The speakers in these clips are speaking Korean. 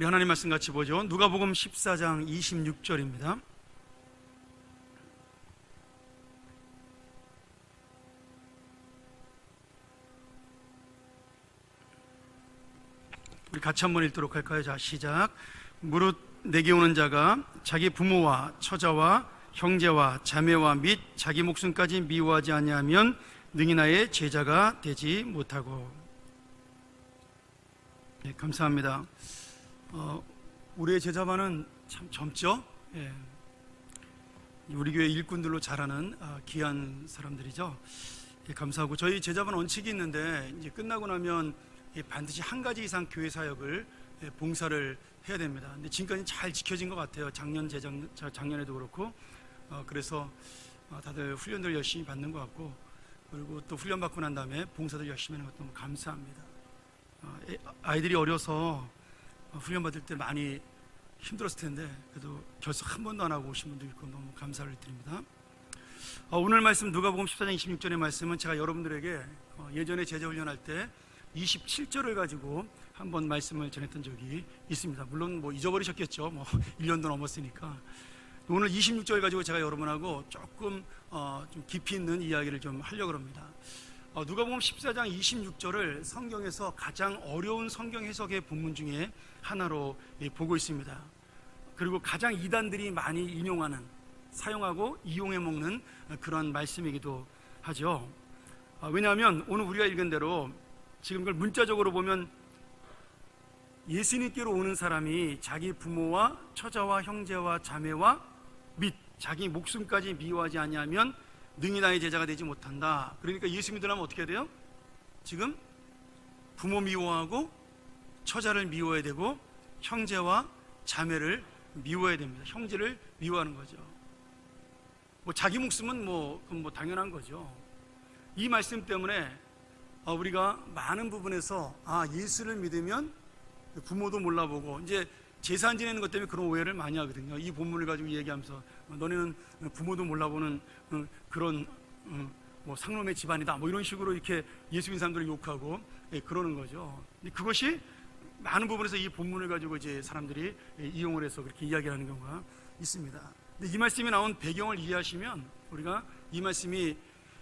우리 하나님 말씀 같이 보죠. 누가복음 14장 26절입니다. 우리 같이 한번 읽도록 할까요? 자, 시작. 무릇 내게 오는 자가 자기 부모와 처자와 형제와 자매와 및 자기 목숨까지 미워하지 아니하면 능히 나의 제자가 되지 못하고. 네, 감사합니다. 어, 우리의 제자반은 참 젊죠? 예. 우리 교회 일꾼들로 자라는 아, 귀한 사람들이죠. 예, 감사하고 저희 제자반 원칙이 있는데 이제 끝나고 나면 예, 반드시 한 가지 이상 교회 사역을 예, 봉사를 해야 됩니다. 근데 지금까지 잘 지켜진 것 같아요. 작년 재작 자, 작년에도 그렇고 어, 그래서 어, 다들 훈련들 열심히 받는 것 같고 그리고 또 훈련 받고 난 다음에 봉사들 열심히 하는 것도 감사합니다. 어, 애- 아이들이 어려서 어, 훈련 받을 때 많이 힘들었을 텐데 그래도 결석 한 번도 안 하고 오신 분도 있고 너무 감사를 드립니다. 어, 오늘 말씀 누가복음 14장 26절의 말씀은 제가 여러분들에게 어, 예전에 제자 훈련할 때 27절을 가지고 한번 말씀을 전했던 적이 있습니다. 물론 뭐 잊어버리셨겠죠. 뭐 1년도 넘었으니까. 오늘 26절 가지고 제가 여러분하고 조금 어, 좀 깊이 있는 이야기를 좀 하려고 합니다. 어, 누가복음 14장 26절을 성경에서 가장 어려운 성경 해석의 본문 중에 하나로 예, 보고 있습니다. 그리고 가장 이단들이 많이 인용하는 사용하고 이용해 먹는 그런 말씀이기도 하죠. 아, 왜냐하면 오늘 우리가 읽은 대로 지금 그걸 문자적으로 보면 예수님께로 오는 사람이 자기 부모와 처자와 형제와 자매와 및 자기 목숨까지 미워하지 아니하면 능히 나의 제자가 되지 못한다. 그러니까 예수 믿으려면 어떻게 해야 돼요? 지금 부모 미워하고 처자를 미워해야 되고 형제와 자매를 미워해야 됩니다. 형제를 미워하는 거죠. 뭐 자기 목숨은 뭐, 그건 뭐 당연한 거죠. 이 말씀 때문에 어, 우리가 많은 부분에서 아 예수를 믿으면 부모도 몰라보고 이제 재산 지내는 것 때문에 그런 오해를 많이 하거든요. 이 본문을 가지고 얘기하면서 어, 너네는 부모도 몰라보는 어, 그런 어, 뭐 상놈의 집안이다. 뭐 이런 식으로 이렇게 예수 믿는 사람들을 욕하고 예, 그러는 거죠. 그것이 많은 부분에서 이 본문을 가지고 이제 사람들이 예, 이용을 해서 그렇게 이야기하는 경우가 있습니다. 근데 이 말씀이 나온 배경을 이해하시면 우리가 이 말씀이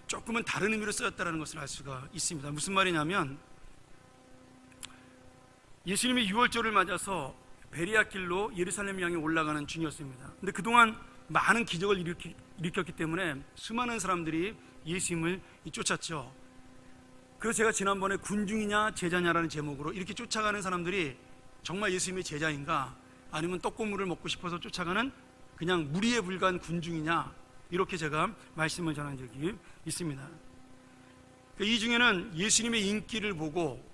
조금은 다른 의미로 쓰였다는 것을 알 수가 있습니다. 무슨 말이냐면 예수님이 6월절을 맞아서 베리아 길로 예루살렘 향해 올라가는 중이었습니다. 근데 그동안 많은 기적을 일으키, 일으켰기 때문에 수많은 사람들이 예수님을 쫓았죠. 그래서 제가 지난번에 군중이냐 제자냐라는 제목으로 이렇게 쫓아가는 사람들이 정말 예수님의 제자인가 아니면 떡고물을 먹고 싶어서 쫓아가는 그냥 무리에 불과한 군중이냐 이렇게 제가 말씀을 전한 적이 있습니다. 이 중에는 예수님의 인기를 보고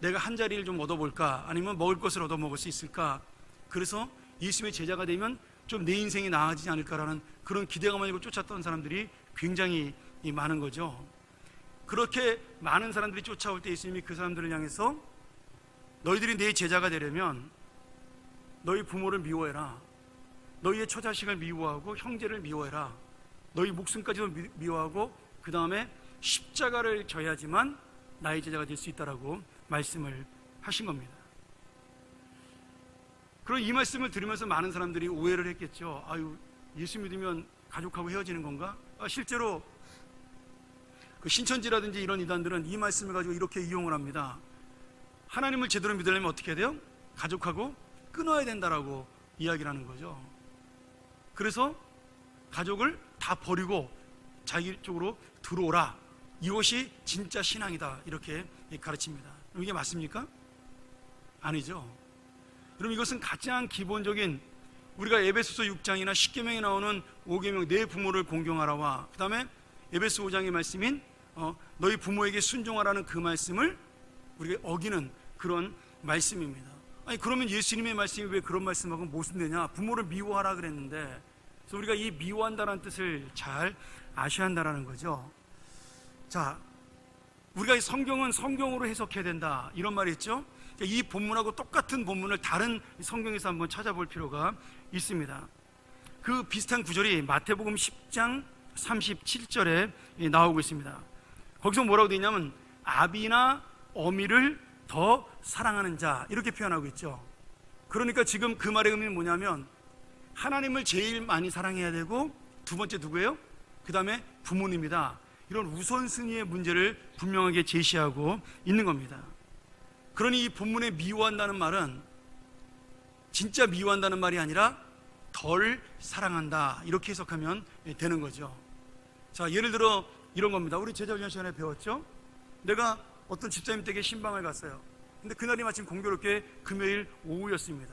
내가 한 자리를 좀 얻어볼까 아니면 먹을 것을 얻어먹을 수 있을까 그래서 예수님의 제자가 되면 좀 내 인생이 나아지지 않을까라는 그런 기대감을 가지고 쫓았던 사람들이 굉장히 많은 거죠. 그렇게 많은 사람들이 쫓아올 때 예수님이 그 사람들을 향해서 너희들이 내 제자가 되려면 너희 부모를 미워해라. 너희의 처자식을 미워하고 형제를 미워해라. 너희 목숨까지도 미- 미워하고 그 다음에 십자가를 져야지만 나의 제자가 될 수 있다라고 말씀을 하신 겁니다. 그럼 이 말씀을 들으면서 많은 사람들이 오해를 했겠죠. 아유, 예수 믿으면 가족하고 헤어지는 건가? 아, 실제로 그 신천지라든지 이런 이단들은 이 말씀을 가지고 이렇게 이용을 합니다. 하나님을 제대로 믿으려면 어떻게 해야 돼요? 가족하고 끊어야 된다라고 이야기를 하는 거죠. 그래서 가족을 다 버리고 자기 쪽으로 들어오라. 이것이 진짜 신앙이다. 이렇게 가르칩니다. 이게 맞습니까? 아니죠. 그럼 이것은 가장 기본적인 우리가 에베소서 6장이나 10계명에 나오는 5계명 내 부모를 공경하라와 그 다음에 에베소 5장의 말씀인 어, 너희 부모에게 순종하라는 그 말씀을 우리가 어기는 그런 말씀입니다. 아니 그러면 예수님의 말씀이 왜 그런 말씀하고 모순되냐? 부모를 미워하라 그랬는데 그래서 우리가 이 미워한다는 뜻을 잘 아셔야 한다라는 거죠. 자, 우리가 이 성경은 성경으로 해석해야 된다 이런 말이 있죠. 이 본문하고 똑같은 본문을 다른 성경에서 한번 찾아볼 필요가 있습니다. 그 비슷한 구절이 마태복음 10장 37절에 나오고 있습니다. 거기서 뭐라고 되어 있냐면 아비나 어미를 더 사랑하는 자 이렇게 표현하고 있죠. 그러니까 지금 그 말의 의미는 뭐냐면 하나님을 제일 많이 사랑해야 되고 두 번째 누구예요? 그 다음에 부모님이다. 이런 우선순위의 문제를 분명하게 제시하고 있는 겁니다. 그러니 이 본문에 미워한다는 말은 진짜 미워한다는 말이 아니라 덜 사랑한다. 이렇게 해석하면 되는 거죠. 자, 예를 들어 이런 겁니다. 우리 제자 훈련 시간에 배웠죠? 내가 어떤 집사님 댁에 신방을 갔어요. 근데 그날이 마침 공교롭게 금요일 오후였습니다.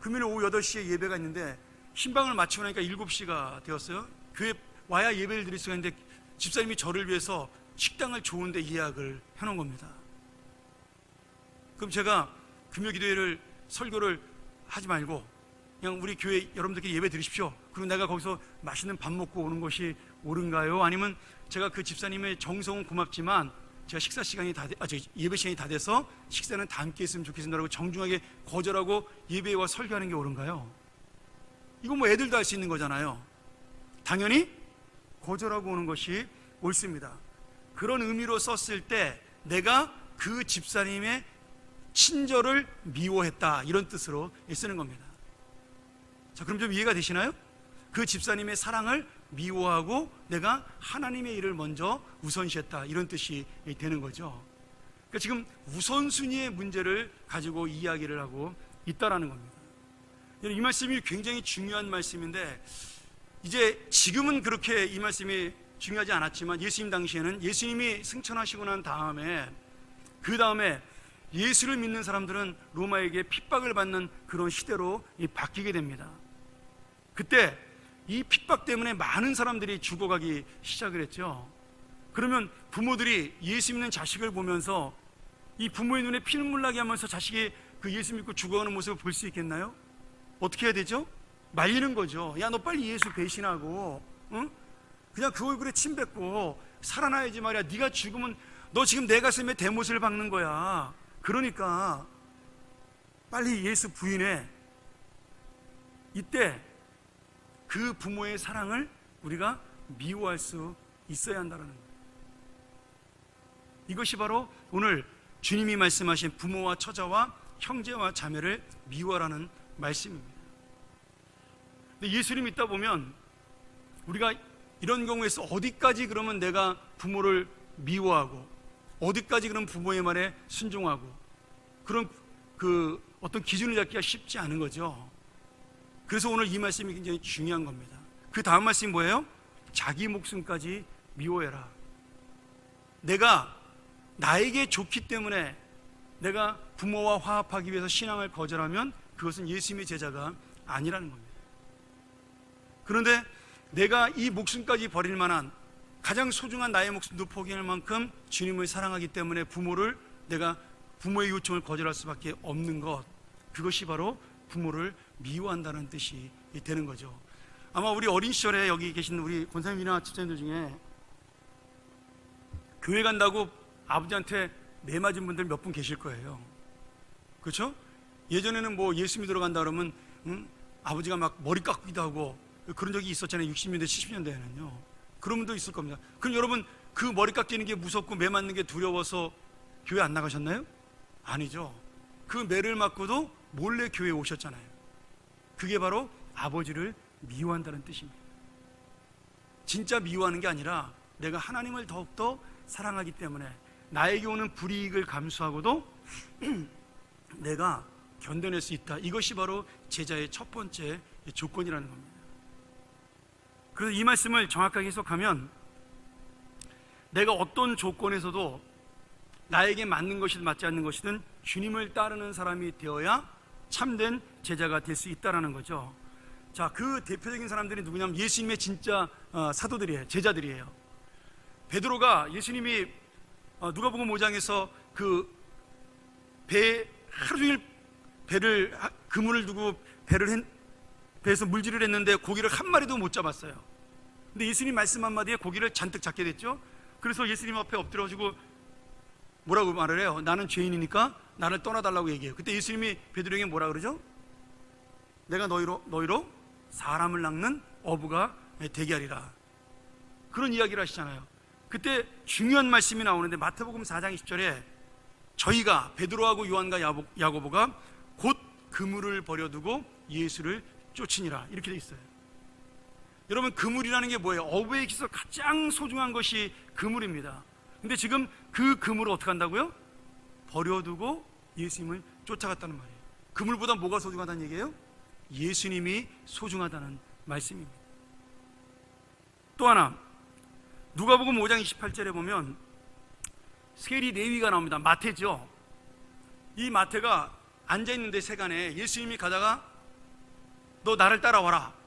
금요일 오후 8시에 예배가 있는데 신방을 마치고 나니까 7시가 되었어요. 교회 와야 예배를 드릴 수가 있는데 집사님이 저를 위해서 식당을 좋은데 예약을 해놓은 겁니다. 그럼 제가 금요 기도회를 설교를 하지 말고 그냥 우리 교회 여러분들끼리 예배 드리십시오. 그리고 내가 거기서 맛있는 밥 먹고 오는 것이 옳은가요? 아니면 제가 그 집사님의 정성은 고맙지만 제가 식사 시간이 다 돼, 아, 저 예배 시간이 다 돼서 식사는 다 함께 했으면 좋겠습니다라고 정중하게 거절하고 예배에 와 설교하는 게 옳은가요? 이거 뭐 애들도 할 수 있는 거잖아요. 당연히 거절하고 오는 것이 옳습니다. 그런 의미로 썼을 때 내가 그 집사님의 친절을 미워했다 이런 뜻으로 쓰는 겁니다. 자, 그럼 좀 이해가 되시나요? 그 집사님의 사랑을 미워하고 내가 하나님의 일을 먼저 우선시했다 이런 뜻이 되는 거죠. 그러니까 지금 우선순위의 문제를 가지고 이야기를 하고 있다라는 겁니다. 이 말씀이 굉장히 중요한 말씀인데 이제 지금은 그렇게 이 말씀이 중요하지 않았지만 예수님 당시에는 예수님이 승천하시고 난 다음에 그 다음에 예수를 믿는 사람들은 로마에게 핍박을 받는 그런 시대로 바뀌게 됩니다. 그때 이 핍박 때문에 많은 사람들이 죽어가기 시작을 했죠. 그러면 부모들이 예수 믿는 자식을 보면서 이 부모의 눈에 피눈물 나게 하면서 자식이 그 예수 믿고 죽어가는 모습을 볼 수 있겠나요? 어떻게 해야 되죠? 말리는 거죠. 야, 너 빨리 예수 배신하고, 응? 그냥 그 얼굴에 침 뱉고 살아나야지 말이야. 네가 죽으면 너 지금 내 가슴에 대못을 박는 거야. 그러니까 빨리 예수 부인해. 이때 그 부모의 사랑을 우리가 미워할 수 있어야 한다는. 이것이 바로 오늘 주님이 말씀하신 부모와 처자와 형제와 자매를 미워하라는 말씀입니다. 근데 예수님 믿다 보면 우리가 이런 경우에서 어디까지 그러면 내가 부모를 미워하고 어디까지 그런 부모의 말에 순종하고 그런 그 어떤 기준을 잡기가 쉽지 않은 거죠. 그래서 오늘 이 말씀이 굉장히 중요한 겁니다. 그 다음 말씀이 뭐예요? 자기 목숨까지 미워해라. 내가 나에게 좋기 때문에 내가 부모와 화합하기 위해서 신앙을 거절하면 그것은 예수님의 제자가 아니라는 겁니다. 그런데 내가 이 목숨까지 버릴 만한 가장 소중한 나의 목숨도 포기할 만큼 주님을 사랑하기 때문에 부모를 내가 부모의 요청을 거절할 수밖에 없는 것 그것이 바로 부모를 미워한다는 뜻이 되는 거죠. 아마 우리 어린 시절에 여기 계신 우리 권사님이나 집사님들 중에 교회 간다고 아버지한테 매 맞은 분들 몇 분 계실 거예요. 그렇죠? 예전에는 뭐 예수 믿으러 간다 그러면 응? 아버지가 막 머리 깎기도 하고 그런 적이 있었잖아요. 60년대, 70년대에는요. 그런 분도 있을 겁니다. 그럼 여러분 그 머리 깎이는 게 무섭고 매 맞는 게 두려워서 교회 안 나가셨나요? 아니죠. 그 매를 맞고도 몰래 교회에 오셨잖아요. 그게 바로 아버지를 미워한다는 뜻입니다. 진짜 미워하는 게 아니라 내가 하나님을 더욱더 사랑하기 때문에 나에게 오는 불이익을 감수하고도 내가 견뎌낼 수 있다. 이것이 바로 제자의 첫 번째 조건이라는 겁니다. 그래서 이 말씀을 정확하게 해석하면 내가 어떤 조건에서도 나에게 맞는 것이든 맞지 않는 것이든 주님을 따르는 사람이 되어야 참된 제자가 될 수 있다라는 거죠. 자, 그 대표적인 사람들이 누구냐면 예수님의 진짜 어, 사도들이에요. 제자들이에요. 베드로가 예수님이 어, 누가복음 5장에서 그 배 하루 종일 배를 그물을 두고 배를 했, 배에서 물질을 했는데 고기를 한 마리도 못 잡았어요. 근데 예수님 말씀 한마디에 고기를 잔뜩 잡게 됐죠. 그래서 예수님 앞에 엎드려가지고 뭐라고 말을 해요? 나는 죄인이니까 나를 떠나달라고 얘기해요. 그때 예수님이 베드로에게 뭐라 그러죠? 내가 너희로 너희로 사람을 낚는 어부가 되게 하리라. 그런 이야기를 하시잖아요. 그때 중요한 말씀이 나오는데 마태복음 4장 20절에 저희가 베드로하고 요한과 야고보가 곧 그물을 버려두고 예수를 쫓으니라 이렇게 돼 있어요. 여러분 그물이라는 게 뭐예요? 어부에 있어서 가장 소중한 것이 그물입니다. 근데 지금 그 그물을 어떻게 한다고요? 버려두고 예수님을 쫓아갔다는 말이에요. 그물보다 뭐가 소중하다는 얘기예요? 예수님이 소중하다는 말씀입니다. 또 하나 누가복음 5장 28절에 보면 세리 레위가 나옵니다. 마태죠. 이 마태가 앉아 있는데 세간에 예수님이 가다가 너 나를 따라와라.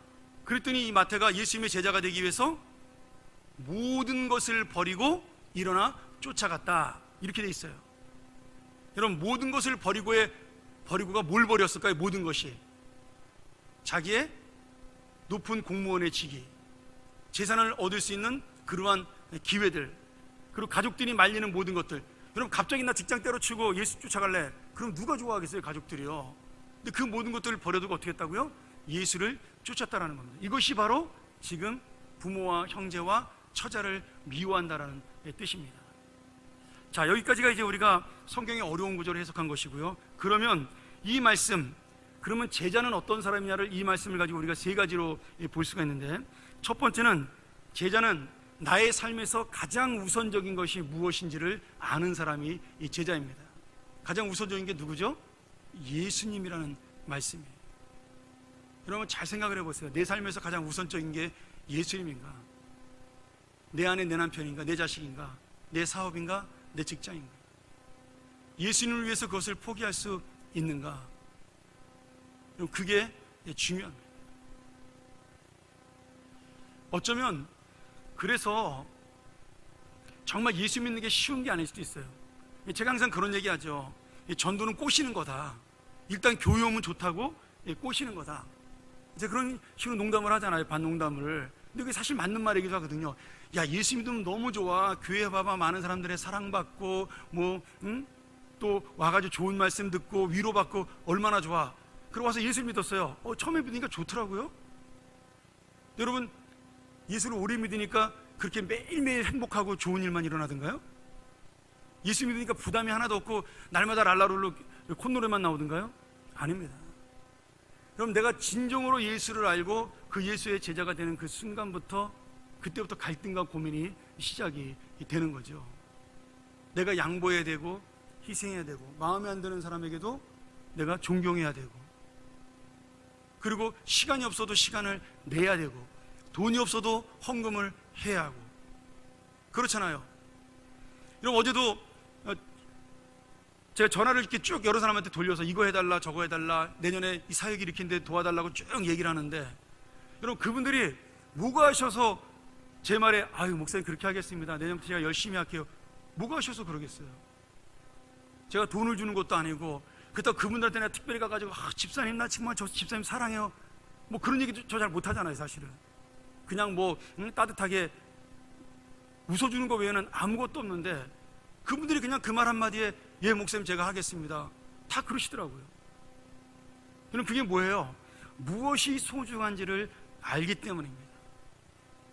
그랬더니 이 마태가 예수님의 제자가 되기 위해서 모든 것을 버리고 일어나 쫓아갔다. 이렇게 돼 있어요. 여러분 모든 것을 버리고의 버리고가 뭘 버렸을까요? 모든 것이 자기의 높은 공무원의 직위, 재산을 얻을 수 있는 그러한 기회들, 그리고 가족들이 말리는 모든 것들. 여러분 갑자기 나 직장 때려치고 예수 쫓아갈래? 그럼 누가 좋아하겠어요, 가족들이요? 근데 그 모든 것들을 버려두고 어떻게 했다고요? 예수를 쫓았다라는 겁니다. 이것이 바로 지금 부모와 형제와 처자를 미워한다라는 뜻입니다. 자, 여기까지가 이제 우리가 성경의 어려운 구절을 해석한 것이고요. 그러면 이 말씀, 그러면 제자는 어떤 사람이냐를 이 말씀을 가지고 우리가 세 가지로 볼 수가 있는데 첫 번째는 제자는 나의 삶에서 가장 우선적인 것이 무엇인지를 아는 사람이 이 제자입니다. 가장 우선적인 게 누구죠? 예수님이라는 말씀이에요. 여러분 잘 생각을 해보세요. 내 삶에서 가장 우선적인 게 예수님인가? 내 안에 내 남편인가? 내 자식인가? 내 사업인가? 내 직장인가? 예수님을 위해서 그것을 포기할 수 있는가? 여러분 그게 중요합니다. 어쩌면 그래서 정말 예수 믿는 게 쉬운 게 아닐 수도 있어요. 제가 항상 그런 얘기하죠. 전도는 꼬시는 거다. 일단 교회 오면 좋다고 꼬시는 거다. 이제 그런 식으로 농담을 하잖아요. 반농담을. 근데 그게 사실 맞는 말이기도 하거든요. 야, 예수 믿으면 너무 좋아. 교회 봐봐. 많은 사람들의 사랑받고, 뭐, 응? 또 와가지고 좋은 말씀 듣고, 위로받고, 얼마나 좋아. 그러고 와서 예수 믿었어요. 어, 처음에 믿으니까 좋더라고요. 여러분, 예수를 오래 믿으니까 그렇게 매일매일 행복하고 좋은 일만 일어나던가요? 예수 믿으니까 부담이 하나도 없고, 날마다 랄라롤로 콧노래만 나오던가요? 아닙니다. 그럼 내가 진정으로 예수를 알고 그 예수의 제자가 되는 그 순간부터 그때부터 갈등과 고민이 시작이 되는 거죠. 내가 양보해야 되고 희생해야 되고 마음에 안 드는 사람에게도 내가 존경해야 되고 그리고 시간이 없어도 시간을 내야 되고 돈이 없어도 헌금을 해야 하고 그렇잖아요. 여러분 어제도 제가 전화를 이렇게 쭉 여러 사람한테 돌려서 이거 해달라 저거 해달라 내년에 이 사역 일으키는데 도와달라고 쭉 얘기를 하는데 여러분 그분들이 뭐가 하셔서 제 말에 아유 목사님 그렇게 하겠습니다. 내년부터 제가 열심히 할게요. 뭐가 하셔서 그러겠어요? 제가 돈을 주는 것도 아니고 그렇다고 그분들한테 내가 특별히 가가지고 아, 집사님 나 정말 저 집사님 사랑해요. 뭐 그런 얘기 저잘 못하잖아요 사실은. 그냥 뭐 응, 따뜻하게 웃어주는 거 외에는 아무것도 없는데 그분들이 그냥 그 말 한마디에 예, 목사님 제가 하겠습니다. 다 그러시더라고요. 그럼 그게 뭐예요? 무엇이 소중한지를 알기 때문입니다.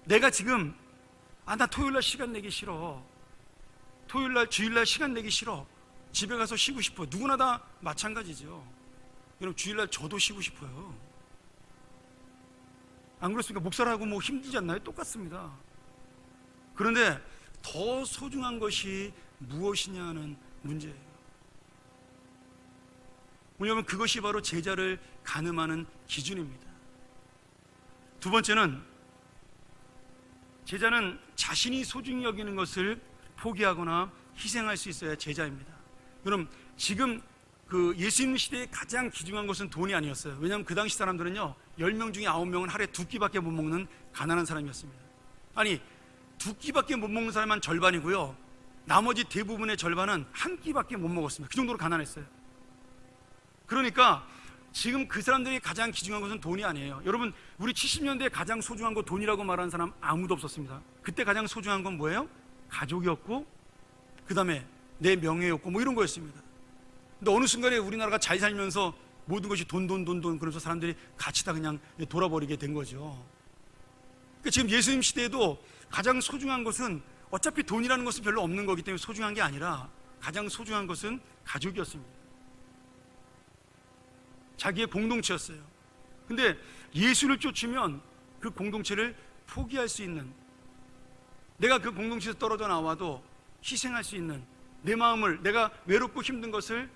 내가 지금 아, 나 토요일 날 시간 내기 싫어. 토요일 날, 주일 날 시간 내기 싫어. 집에 가서 쉬고 싶어. 누구나 다 마찬가지죠. 여러분, 주일 날 저도 쉬고 싶어요. 안 그렇습니까? 목사라고 뭐 힘들지 않나요? 똑같습니다. 그런데 더 소중한 것이 무엇이냐는 문제예요. 왜냐하면 그것이 바로 제자를 가늠하는 기준입니다. 두 번째는 제자는 자신이 소중히 여기는 것을 포기하거나 희생할 수 있어야 제자입니다. 그럼 지금 그 예수님 시대에 가장 귀중한 것은 돈이 아니었어요. 왜냐하면 그 당시 사람들은요, 10명 중에 9명은 하루에 두 끼밖에 못 먹는 가난한 사람이었습니다. 아니, 두 끼밖에 못 먹는 사람은 절반이고요. 나머지 대부분의 절반은 한 끼밖에 못 먹었습니다. 그 정도로 가난했어요. 그러니까 지금 그 사람들이 가장 귀중한 것은 돈이 아니에요. 여러분, 우리 70년대에 가장 소중한 거 돈이라고 말하는 사람 아무도 없었습니다. 그때 가장 소중한 건 뭐예요? 가족이었고, 그 다음에 내 명예였고, 뭐 이런 거였습니다. 근데 어느 순간에 우리나라가 잘 살면서 모든 것이 돈, 돈, 돈, 돈, 그래서 사람들이 같이 다 그냥 돌아버리게 된 거죠. 그러니까 지금 예수님 시대에도 가장 소중한 것은 어차피 돈이라는 것은 별로 없는 거기 때문에 소중한 게 아니라 가장 소중한 것은 가족이었습니다. 자기의 공동체였어요. 근데 예수를 쫓으면 그 공동체를 포기할 수 있는 내가 그 공동체에서 떨어져 나와도 희생할 수 있는 내 마음을 내가 외롭고 힘든 것을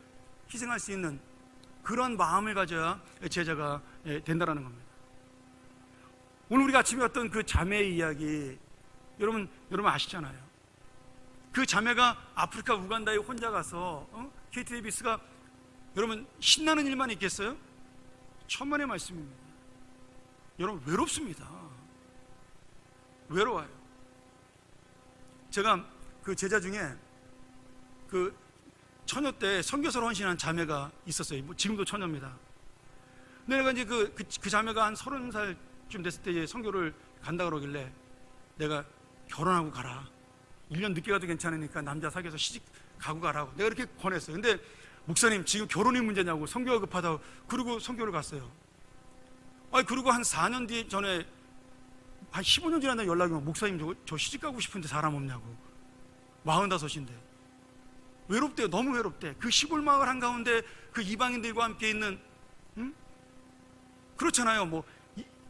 희생할 수 있는 그런 마음을 가져야 제자가 예, 된다라는 겁니다. 오늘 우리가 아침에 어떤 그 자매의 이야기 여러분 여러분 아시잖아요. 그 자매가 아프리카 우간다에 혼자 가서 어? 케이트 데이비스가 여러분 신나는 일만 있겠어요? 천만의 말씀입니다. 여러분 외롭습니다. 외로워요. 제가 그 제자 중에 그 처녀 때 선교사로 헌신한 자매가 있었어요. 뭐 지금도 처녀입니다. 내가 이제 그, 그, 그 자매가 한 서른 살쯤 됐을 때 선교를 간다 그러길래 내가 결혼하고 가라. 1년 늦게 가도 괜찮으니까 남자 사귀어서 시집 가고 가라고. 내가 이렇게 권했어요. 근데 목사님 지금 결혼이 문제냐고 선교가 급하다고 그리고 선교를 갔어요. 아니 그리고 한 4년 뒤 전에 한 15년 지났다 연락이 와 목사님 저, 저 시집 가고 싶은데 사람 없냐고. 45인데 외롭대요. 너무 외롭대. 그 시골 마을 한가운데 그 이방인들과 함께 있는 음? 그렇잖아요. 뭐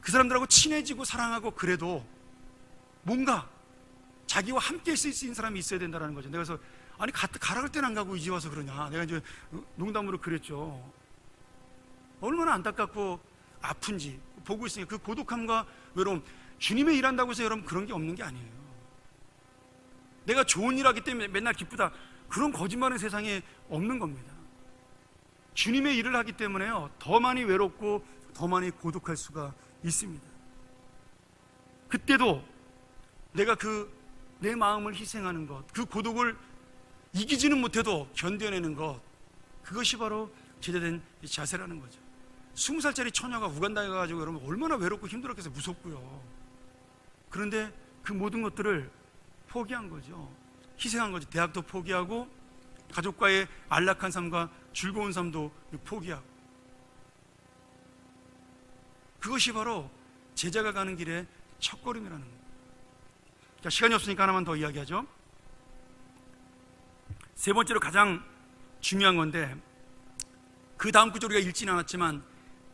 그 사람들하고 친해지고 사랑하고 그래도 뭔가 자기와 함께 있을 수 있는 사람이 있어야 된다는 거죠. 내가 그래서 아니 가, 가라 갈 때는 안 가고 이제 와서 그러냐. 내가 이제 농담으로 그랬죠. 얼마나 안타깝고 아픈지 보고 있으니까 그 고독함과 외로움. 주님의 일한다고 해서 여러분 그런 게 없는 게 아니에요. 내가 좋은 일 하기 때문에 맨날 기쁘다. 그런 거짓말은 세상에 없는 겁니다. 주님의 일을 하기 때문에요. 더 많이 외롭고 더 많이 고독할 수가 있습니다. 그때도 내가 그 내 마음을 희생하는 것, 그 고독을 이기지는 못해도 견뎌내는 것, 그것이 바로 제대된 자세라는 거죠. 스무 살짜리 처녀가 우간다에 가가지고 여러분 얼마나 외롭고 힘들었겠어요. 무섭고요. 그런데 그 모든 것들을 포기한 거죠. 희생한 거죠. 대학도 포기하고 가족과의 안락한 삶과 즐거운 삶도 포기하고 그것이 바로 제자가 가는 길의 첫걸음이라는 겁니다. 자, 시간이 없으니까 하나만 더 이야기하죠. 세 번째로 가장 중요한 건데 그 다음 구절 우리가 읽지는 않았지만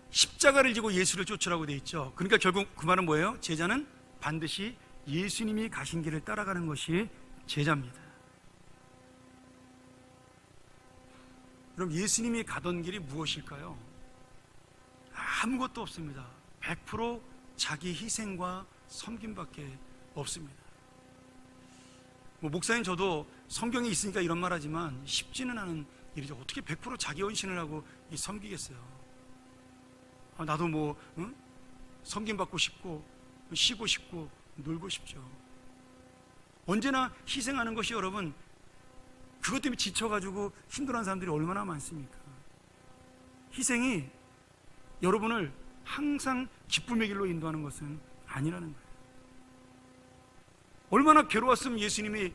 십자가를 지고 예수를 쫓으라고 돼 있죠. 그러니까 결국 그 말은 뭐예요? 제자는 반드시 예수님이 가신 길을 따라가는 것이 제자입니다. 그럼 예수님이 가던 길이 무엇일까요? 아무것도 없습니다. 100% 자기 희생과 섬김밖에 없습니다. 뭐 목사님 저도 성경에 있으니까 이런 말 하지만 쉽지는 않은 일이죠. 어떻게 100% 자기 헌신을 하고 섬기겠어요? 아, 나도 뭐 응? 섬김받고 싶고 쉬고 싶고 놀고 싶죠. 언제나 희생하는 것이 여러분 그것 때문에 지쳐가지고 힘들어하는 사람들이 얼마나 많습니까? 희생이 여러분을 항상 기쁨의 길로 인도하는 것은 아니라는 거예요. 얼마나 괴로웠으면 예수님이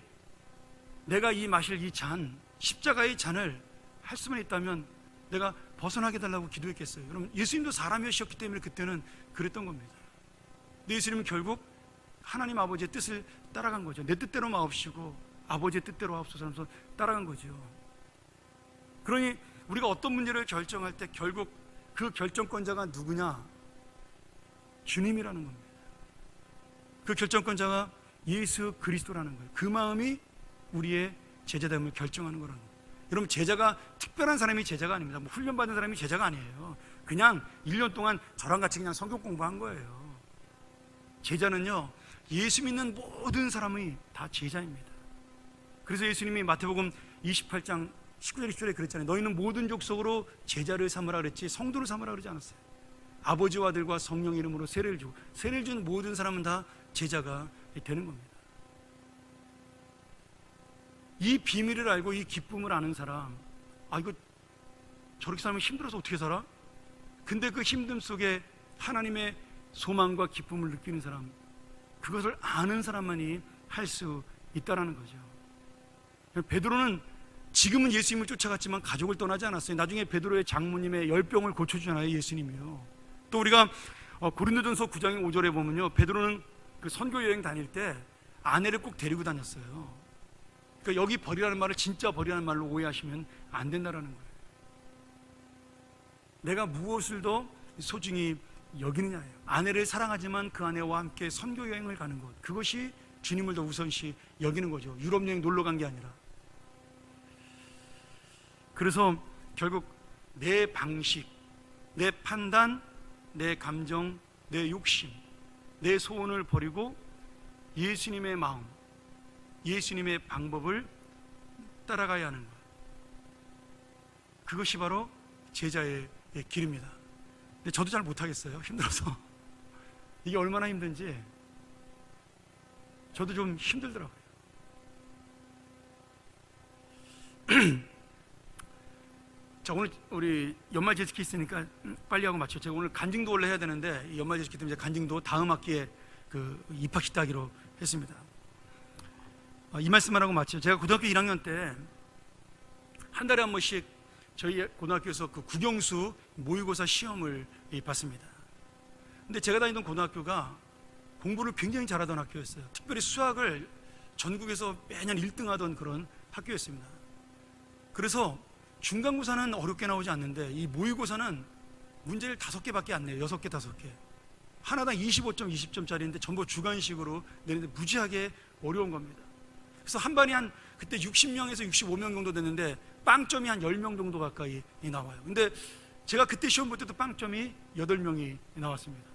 내가 이 마실 이 잔, 십자가의 잔을 할 수만 있다면 내가 벗어나게 달라고 기도했겠어요. 여러분, 예수님도 사람이셨기 때문에 그때는 그랬던 겁니다. 근데 예수님은 결국 하나님 아버지의 뜻을 따라간 거죠. 내 뜻대로 마옵시고 아버지의 뜻대로 하옵소서 하면서 따라간 거죠. 그러니 우리가 어떤 문제를 결정할 때 결국 그 결정권자가 누구냐? 주님이라는 겁니다. 그 결정권자가 예수 그리스도라는 거예요. 그 마음이 우리의 제자됨을 결정하는 거라는 거예요. 여러분 제자가 특별한 사람이 제자가 아닙니다. 뭐 훈련받은 사람이 제자가 아니에요. 그냥 1년 동안 저랑 같이 그냥 성경 공부한 거예요. 제자는요. 예수 믿는 모든 사람이 다 제자입니다. 그래서 예수님이 마태복음 28장 19절 20절에 그랬잖아요. 너희는 모든 족속으로 제자를 삼으라 그랬지 성도를 삼으라 그러지 않았어요. 아버지와 아들과 성령 이름으로 세례를 주고 세례를 준 모든 사람은 다 제자가 되는 겁니다. 이 비밀을 알고 이 기쁨을 아는 사람, 아 이거 저렇게 살면 힘들어서 어떻게 살아? 근데 그 힘듦 속에 하나님의 소망과 기쁨을 느끼는 사람, 그것을 아는 사람만이 할 수 있다라는 거죠. 베드로는 지금은 예수님을 쫓아갔지만 가족을 떠나지 않았어요. 나중에 베드로의 장모님의 열병을 고쳐주잖아요, 예수님이요. 또 우리가 어, 고린도전서 9장 5절에 보면요, 베드로는 그 선교 여행 다닐 때 아내를 꼭 데리고 다녔어요. 그러니까 여기 버리라는 말을 진짜 버리라는 말로 오해하시면 안 된다라는 거예요. 내가 무엇을 더 소중히 여기느냐예요. 아내를 사랑하지만 그 아내와 함께 선교 여행을 가는 것. 그것이 주님을 더 우선시 여기는 거죠. 유럽 여행 놀러 간 게 아니라. 그래서 결국 내 방식, 내 판단, 내 감정, 내 욕심, 내 소원을 버리고 예수님의 마음, 예수님의 방법을 따라가야 하는 것. 그것이 바로 제자의 길입니다. 근데 저도 잘 못하겠어요. 힘들어서. 이게 얼마나 힘든지 저도 좀 힘들더라고요. 자 오늘 우리 연말 제스키 있으니까 빨리 하고 마쳐. 제가 오늘 간증도 원래 해야 되는데 이 연말 제스키 때문에 간증도 다음 학기에 그 입학식 때 하기로 했습니다. 어, 이 말씀만 하고 마쳐. 제가 고등학교 1학년 때 한 달에 한 번씩 저희 고등학교에서 그 국영수 모의고사 시험을 봤습니다. 근데 제가 다니던 고등학교가 공부를 굉장히 잘하던 학교였어요. 특별히 수학을 전국에서 매년 1등 하던 그런 학교였습니다. 그래서 중간고사는 어렵게 나오지 않는데 이 모의고사는 문제를 다섯 개밖에 안 내요. 여섯 개, 다섯 개. 하나당 25점, 20점짜리인데 전부 주관식으로 내는데 무지하게 어려운 겁니다. 그래서 한 반이 한 그때 60명에서 65명 정도 됐는데 빵점이 한 10명 정도 가까이 나와요. 근데 제가 그때 시험 볼 때도 빵점이 8명이 나왔습니다.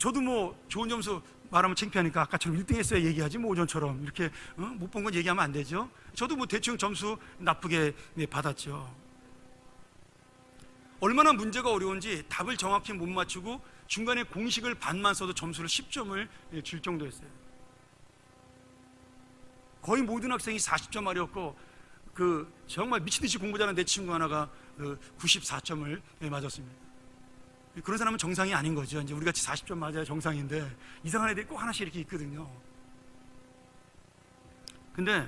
저도 뭐 좋은 점수 말하면 창피하니까 아까처럼 1등 했어야 얘기하지 뭐 오전처럼 이렇게 어? 못본 건 얘기하면 안 되죠. 저도 뭐 대충 점수 나쁘게 네, 받았죠. 얼마나 문제가 어려운지 답을 정확히 못 맞추고 중간에 공식을 반만 써도 점수를 10점을 줄 정도였어요. 거의 모든 학생이 40점 아래였고 그 정말 미친 듯이 공부 잘하는 내 친구 하나가 그 94점을 맞았습니다. 그런 사람은 정상이 아닌 거죠. 이제 우리 같이 40점 맞아야 정상인데 이상한 애들이 꼭 하나씩 이렇게 있거든요. 근데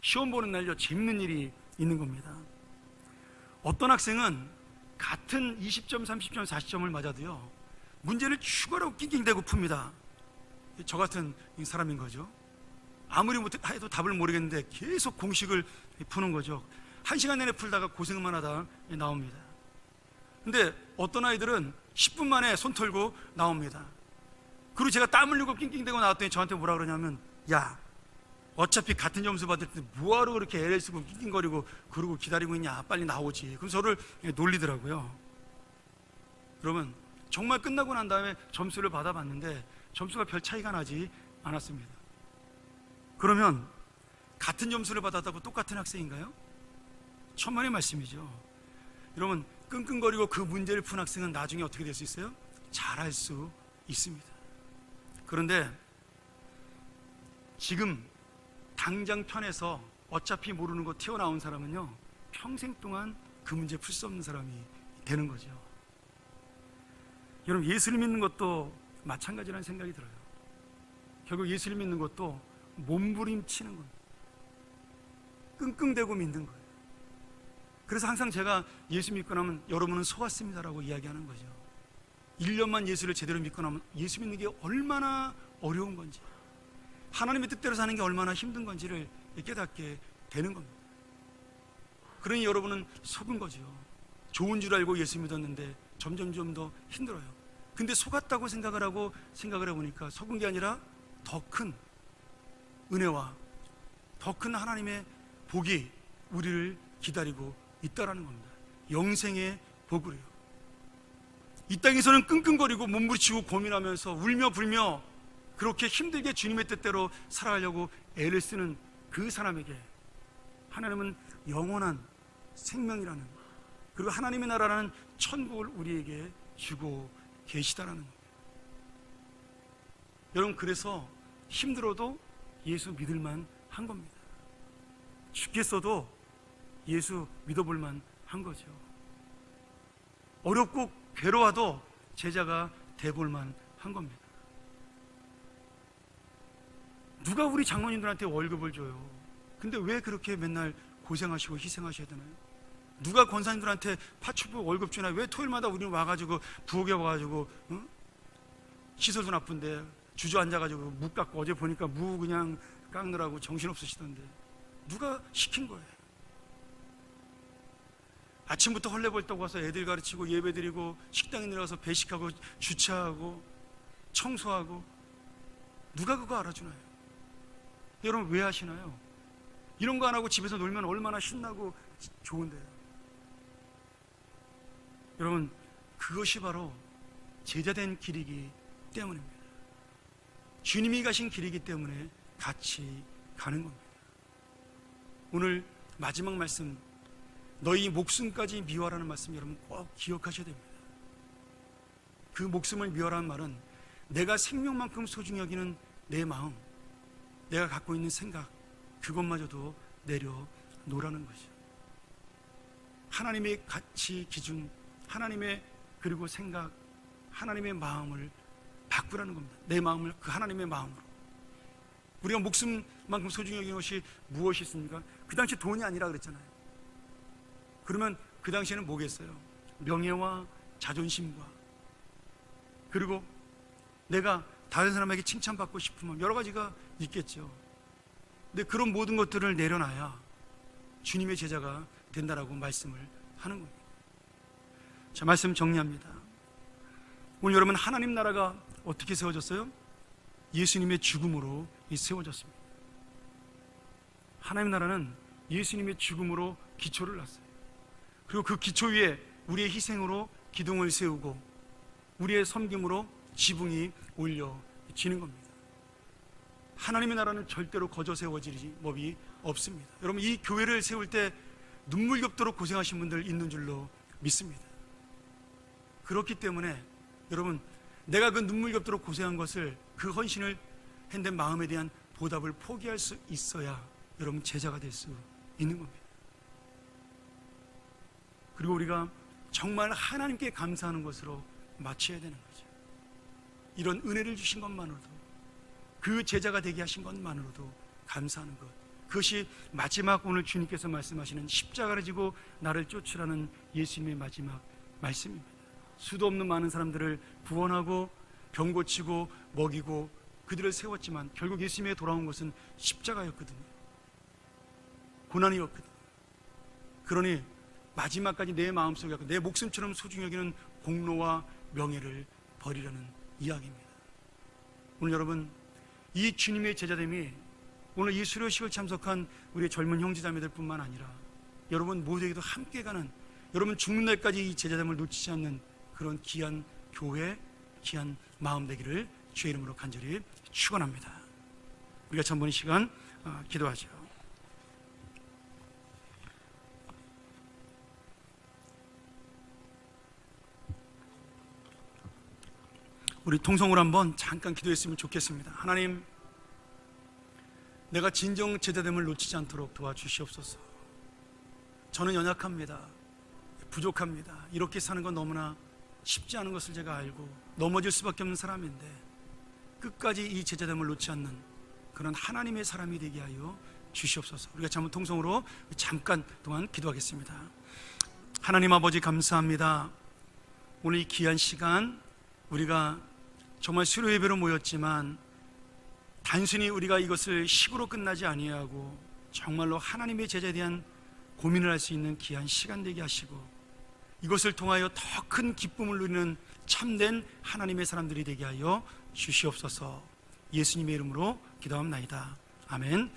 시험 보는 날요 재밌는 일이 있는 겁니다. 어떤 학생은 같은 20점, 30점, 40점을 맞아도요 문제를 추가로 낑낑대고 풉니다. 저 같은 사람인 거죠. 아무리 못해도 답을 모르겠는데 계속 공식을 푸는 거죠. 한 시간 내내 풀다가 고생만 하다 나옵니다. 근데 어떤 아이들은 10분 만에 손 털고 나옵니다. 그리고 제가 땀 흘리고 낑낑대고 나왔더니 저한테 뭐라 그러냐면 야 어차피 같은 점수 받을 때 뭐하러 그렇게 애를 쓰고 낑낑거리고 그러고 기다리고 있냐? 빨리 나오지. 그럼 저를 놀리더라고요. 그러면 정말 끝나고 난 다음에 점수를 받아봤는데 점수가 별 차이가 나지 않았습니다. 그러면 같은 점수를 받았다고 똑같은 학생인가요? 천만의 말씀이죠. 여러분 끙끙거리고 그 문제를 푼 학생은 나중에 어떻게 될 수 있어요? 잘할 수 있습니다. 그런데 지금 당장 편에서 어차피 모르는 거 튀어나온 사람은요 평생 동안 그 문제 풀 수 없는 사람이 되는 거죠. 여러분 예수를 믿는 것도 마찬가지라는 생각이 들어요. 결국 예수를 믿는 것도 몸부림치는 겁니다. 끙끙대고 믿는 거예요 그래서 항상 제가 예수 믿고 나면 여러분은 속았습니다라고 이야기하는 거죠 1년만 예수를 제대로 믿고 나면 예수 믿는 게 얼마나 어려운 건지 하나님의 뜻대로 사는 게 얼마나 힘든 건지를 깨닫게 되는 겁니다. 그러니 여러분은 속은 거죠. 좋은 줄 알고 예수 믿었는데 점점점 더 힘들어요. 근데 속았다고 생각을 하고 생각을 해보니까 속은 게 아니라 더 큰 은혜와 더 큰 하나님의 복이 우리를 기다리고 있다라는 겁니다. 영생의 복으로요. 이 땅에서는 끙끙거리고 몸부림치고 고민하면서 울며 불며 그렇게 힘들게 주님의 뜻대로 살아가려고 애를 쓰는 그 사람에게 하나님은 영원한 생명이라는 그리고 하나님의 나라라는 천국을 우리에게 주고 계시다라는 겁니다. 여러분 그래서 힘들어도 예수 믿을만 한 겁니다. 죽겠어도 예수 믿어볼만 한 거죠. 어렵고 괴로워도 제자가 돼볼만 한 겁니다. 누가 우리 장로님들한테 월급을 줘요? 근데 왜 그렇게 맨날 고생하시고 희생하셔야 되나요? 누가 권사님들한테 파출부 월급 주나? 왜 토요일마다 우리는 와가지고 부엌에 와가지고 응? 시설도 나쁜데 주저앉아가지고 무 깎고 어제 보니까 무 그냥 깎느라고 정신없으시던데 누가 시킨 거예요? 아침부터 헐레벌떡 와서 애들 가르치고 예배 드리고 식당에 내려가서 배식하고 주차하고 청소하고 누가 그거 알아주나요? 여러분 왜 하시나요? 이런 거 안 하고 집에서 놀면 얼마나 신나고 좋은데요. 여러분 그것이 바로 제자된 길이기 때문입니다. 주님이 가신 길이기 때문에 같이 가는 겁니다. 오늘 마지막 말씀 너희 목숨까지 미워라는 말씀 여러분 꼭 기억하셔야 됩니다. 그 목숨을 미워라는 말은 내가 생명만큼 소중히 여기는 내 마음, 내가 갖고 있는 생각, 그것마저도 내려놓으라는 것이죠. 하나님의 가치 기준, 하나님의 그리고 생각, 하나님의 마음을 바꾸라는 겁니다. 내 마음을 그 하나님의 마음으로. 우리가 목숨만큼 소중히 여기는 것이 무엇이 있습니까? 그 당시 돈이 아니라 그랬잖아요. 그러면 그 당시에는 뭐겠어요? 명예와 자존심과 그리고 내가 다른 사람에게 칭찬받고 싶으면 여러 가지가 있겠죠. 근데 그런 모든 것들을 내려놔야 주님의 제자가 된다라고 말씀을 하는 겁니다. 자, 말씀 정리합니다. 오늘 여러분 하나님 나라가 어떻게 세워졌어요? 예수님의 죽음으로 세워졌습니다. 하나님 나라는 예수님의 죽음으로 기초를 놨어요. 그리고 그 기초 위에 우리의 희생으로 기둥을 세우고 우리의 섬김으로 지붕이 올려지는 겁니다. 하나님의 나라는 절대로 거저 세워질 법이 없습니다. 여러분 이 교회를 세울 때 눈물겹도록 고생하신 분들 있는 줄로 믿습니다. 그렇기 때문에 여러분 내가 그 눈물겹도록 고생한 것을 그 헌신을 했는 마음에 대한 보답을 포기할 수 있어야 여러분 제자가 될 수 있는 겁니다. 그리고 우리가 정말 하나님께 감사하는 것으로 마쳐야 되는 거죠. 이런 은혜를 주신 것만으로도 그 제자가 되게 하신 것만으로도 감사하는 것. 그것이 마지막 오늘 주님께서 말씀하시는 십자가를 지고 나를 쫓으라는 예수님의 마지막 말씀입니다. 수도 없는 많은 사람들을 구원하고 병 고치고 먹이고 그들을 세웠지만 결국 예수님의 돌아온 것은 십자가였거든요. 고난이었거든요. 그러니 마지막까지 내 마음속에 내 목숨처럼 소중히 여기는 공로와 명예를 버리라는 이야기입니다. 오늘 여러분 이 주님의 제자됨이 오늘 이 수료식을 참석한 우리 젊은 형제자매들뿐만 아니라 여러분 모두에게도 함께 가는 여러분 죽는 날까지 이 제자됨을 놓치지 않는 그런 귀한 교회, 귀한 마음 되기를 주의 이름으로 간절히 축원합니다. 우리가 전번 이 시간 어, 기도하죠. 우리 통성으로 한번 잠깐 기도했으면 좋겠습니다. 하나님, 내가 진정 제자됨을 놓치지 않도록 도와주시옵소서. 저는 연약합니다. 부족합니다. 이렇게 사는 건 너무나 쉽지 않은 것을 제가 알고 넘어질 수밖에 없는 사람인데 끝까지 이 제자됨을 놓지 않는 그런 하나님의 사람이 되게 하여 주시옵소서. 우리가 잠깐 통성으로 잠깐 동안 기도하겠습니다. 하나님 아버지 감사합니다. 오늘 이 귀한 시간 우리가 정말 수료 예배로 모였지만 단순히 우리가 이것을 식으로 끝나지 아니하고 정말로 하나님의 제자에 대한 고민을 할 수 있는 귀한 시간 되게 하시고 이것을 통하여 더 큰 기쁨을 누리는 참된 하나님의 사람들이 되게 하여 주시옵소서 예수님의 이름으로 기도합나이다. 아멘.